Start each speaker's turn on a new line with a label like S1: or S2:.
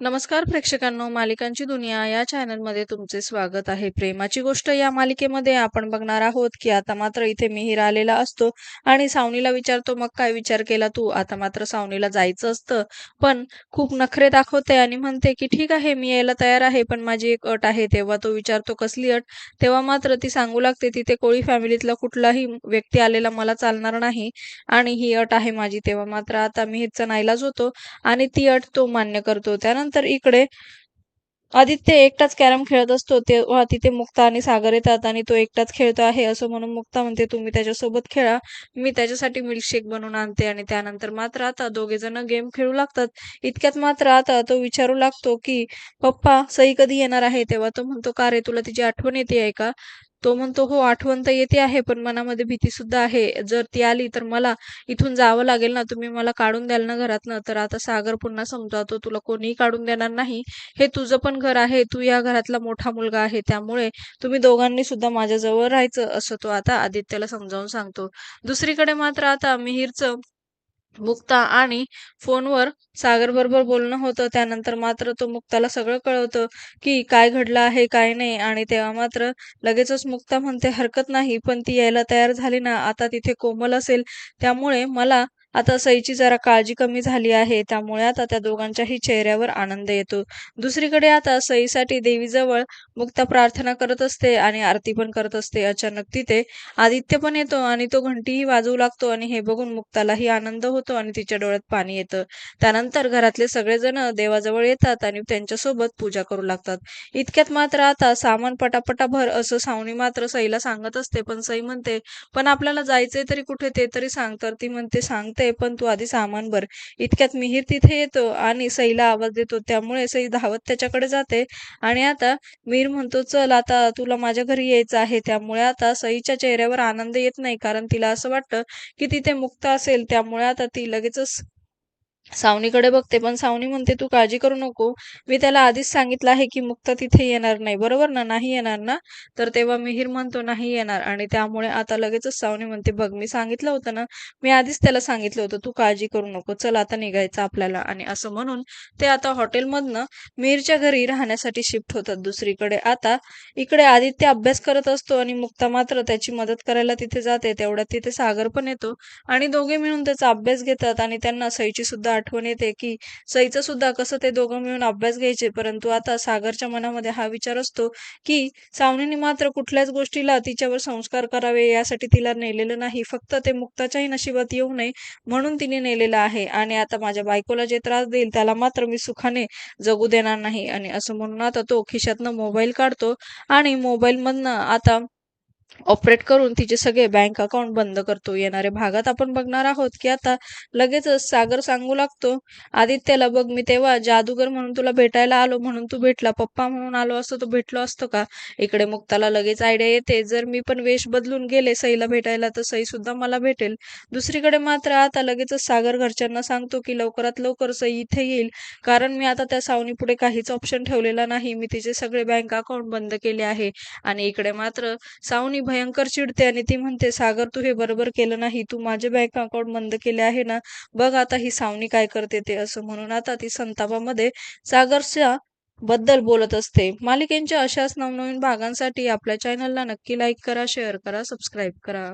S1: नमस्कार प्रेक्षकांनो मालिकांची दुनिया या चॅनलमध्ये तुमचे स्वागत आहे. प्रेमाची गोष्ट या मालिकेमध्ये आपण बघणार आहोत की आता मात्र इथे मिहीर आलेला असतो आणि सावनीला विचारतो मग काय विचार केला तू? आता मात्र सावनीला जायचं असतं. पण खूप नखरे दाखवते आणि म्हणते की ठीक आहे मी यायला तयार आहे पण माझी एक अट आहे. तेव्हा तो विचारतो कसली अट? तेव्हा मात्र ती सांगू लागते तिथे कोळी फॅमिलीतला कुठलाही व्यक्ती आलेला मला चालणार नाही आणि ही अट आहे माझी. तेव्हा मात्र आता मिहीरचा नाईलाज होतो आणि ती अट तो मान्य करतो. त्यानंतर इकडे आदित्य एकटाच कॅरम खेळत असतो तेव्हा तिथे मुक्ता आणि सागर येतात आणि तो एकटाच खेळतो आहे असं म्हणून मुक्ता म्हणते तुम्ही त्याच्यासोबत खेळा. मी त्याच्यासाठी मिल्कशेक बनवून आणते. आणि त्यानंतर मात्र आता दोघे जण गेम खेळू लागतात. इतक्यात मात्र आता तो विचारू लागतो की पप्पा सई कधी येणार आहे? तेव्हा तो म्हणतो का रे तुला तिची आठवण येते आहे का? तो म्हणतो हो आठवण तर येते आहे पण मनामध्ये भीती सुद्धा आहे. जर ती आली तर मला इथून जावं लागेल ना तुम्ही मला काढून द्याल ना घरातनं तर आता सागर पुन्हा समजावतो तुला कोणीही काढून देणार नाही. हे तुझं पण घर आहे. तू या घरातला मोठा मुलगा आहे. त्यामुळे तुम्ही दोघांनी सुद्धा माझ्याजवळ राहायचं असं तो आता आदित्यला समजावून सांगतो. दुसरीकडे मात्र आता मिहीरचं मुक्ता आणि फोनवर सागर बरोबर बोलणं होतं. त्यानंतर मात्र तो मुक्ताला सगळं कळवतं की काय घडलं आहे काय नाही. आणि तेव्हा मात्र लगेचच मुक्ता म्हणते हरकत नाही पण ती यायला तयार झाली ना आता तिथे कोमल असेल. त्यामुळे मला आता सईची जरा काळजी कमी झाली आहे त्यामुळे आता त्या दोघांच्याही चेहऱ्यावर आनंद येतो. दुसरीकडे आता सईसाठी देवीजवळ मुक्ता प्रार्थना करत असते आणि आरती पण करत असते. अचानक तिथे आदित्य पण येतो आणि तो घंटीही वाजवू लागतो आणि हे बघून मुक्तालाही आनंद होतो आणि तिच्या डोळ्यात पाणी येतं. त्यानंतर घरातले सगळेजण देवाजवळ येतात आणि त्यांच्यासोबत पूजा करू लागतात. इतक्यात मात्र आता सामान पटापटा भर असं सावनी मात्र सईला सांगत असते. पण सई म्हणते पण आपल्याला जायचंय तरी कुठे? ते तरी सांग. तर ती म्हणते सांगते. पण तू आधी सामान भर. इतक्यात मिहीर तिथे येतो आणि सईला आवाज देतो. त्यामुळे सई धावत त्याच्याकडे जाते आणि आता मीर म्हणतो चल आता तुला माझ्या घरी यायचं आहे. त्यामुळे आता सईच्या चेहऱ्यावर आनंद येत नाही कारण तिला असं वाटतं की तिथे मुक्त असेल. त्यामुळे आता ती लगेचच सावनीकडे बघते पण सावनी म्हणते तू काळजी करू नको. मी त्याला आधीच सांगितलं आहे की मुक्ता तिथे येणार नाही. बरोबर ना? नाही येणार ना? तर तेव्हा मिहीर म्हणतो नाही येणार. आणि त्यामुळे आता लगेचच सावनी म्हणते बघ मी सांगितलं होतं ना? मी आधीच त्याला सांगितलं होतं. तू काळजी करू नको. चल आता निघायचं आपल्याला. आणि असं म्हणून ते आता हॉटेलमधनं मिहीरच्या घरी राहण्यासाठी शिफ्ट होतात दुसरीकडे. आता इकडे आदित्य अभ्यास करत असतो आणि मुक्ता मात्र त्याची मदत करायला तिथे जाते. तेवढ्यात तिथे सागर पण येतो. आणि दोघे मिळून त्याचा अभ्यास घेतात आणि त्यांना सईची सुद्धा आठवण येते की सईचं सुद्धा कसं ते दोघं मिळून अभ्यास घ्यायचे. परंतु आता सागरच्या मनामध्ये हा विचार असतो की सावनीने मात्र कुठल्याच गोष्टीला तिच्यावर संस्कार करावे यासाठी तिला नेलेलं नाही. फक्त ते मुक्ताच्याही नशिबात येऊ नये म्हणून तिने नेलेलं आहे आणि आता माझ्या बायकोला जे त्रास देईल त्याला मात्र मी सुखाने जगू देणार नाही. आणि असं म्हणून आता तो खिशातनं मोबाईल काढतो आणि मोबाईलमधनं आता ऑपरेट करून तिचे सगळे बँक अकाउंट बंद करतो. येणाऱ्या भागात आपण बघणार आहोत की आता लगेचच सागर सांगू लागतो आदित्यला बघ मी तेव्हा जादूगर म्हणून तुला भेटायला आलो म्हणून तू भेटला. पप्पा म्हणून आलो असतो तो भेटलो असतो का? इकडे मुक्ताला लगेच आयडिया येते. जर मी पण वेश बदलून गेले सईला भेटायला तर सई सुद्धा मला भेटेल. दुसरीकडे मात्र आता लगेचच सागर घरच्यांना सांगतो की लवकरात लवकर सई इथे येईल. कारण मी आता त्या सावनी पुढे काहीच ऑप्शन ठेवलेला नाही. मी तिचे सगळे बँक अकाउंट बंद केले आहे. आणि इकडे मात्र सावनी भयंकर चिडते आणि ती म्हणते सागर तू हे बरोबर केलं नाही. तू माझे बँक अकाउंट बंद केले आहे ना? बघ आता ही सावनी काय करते ते असं म्हणून आता ती संतापामध्ये सागरच्या बद्दल बोलत असते. मालिकेंच्या अशाच नवनवीन भागांसाठी आपल्या चॅनलला नक्की लाईक करा शेअर करा सबस्क्राईब करा.